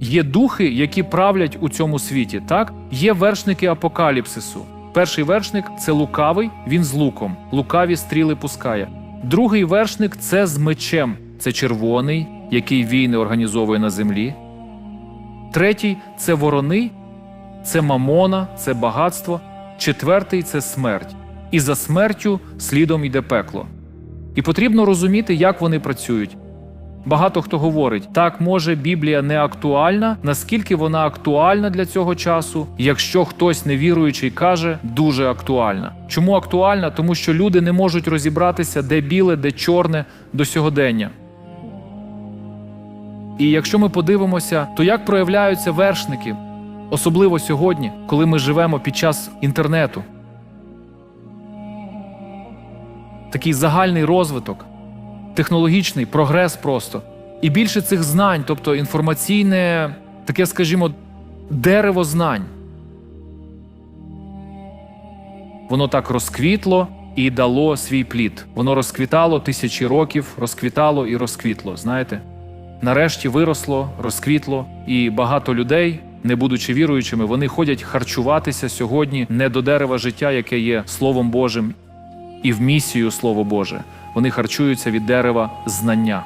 Є духи, які правлять у цьому світі. Так, є вершники апокаліпсису. Перший вершник це лукавий, він з луком, лукаві стріли пускає. Другий вершник це з мечем, це червоний, який війни організовує на землі. Третій це ворони, це мамона, це багатство. Четвертий це смерть. І за смертю слідом йде пекло. І потрібно розуміти, як вони працюють. Багато хто говорить, так може Біблія не актуальна, наскільки вона актуальна для цього часу, якщо хтось невіруючий каже, дуже актуальна. Чому актуальна? Тому що люди не можуть розібратися, де біле, де чорне до сьогодення. І якщо ми подивимося, то як проявляються вершники, особливо сьогодні, коли ми живемо під час інтернету. Такий загальний розвиток, технологічний прогрес просто. І більше цих знань, тобто інформаційне, таке, скажімо, дерево знань. Воно так розквітло і дало свій плід. Воно розквітало тисячі років, розквітало і розквітло. Знаєте? Нарешті виросло, розквітло, і багато людей, не будучи віруючими, вони ходять харчуватися сьогодні не до дерева життя, яке є Словом Божим, і в місію Слово Боже. Вони харчуються від дерева знання.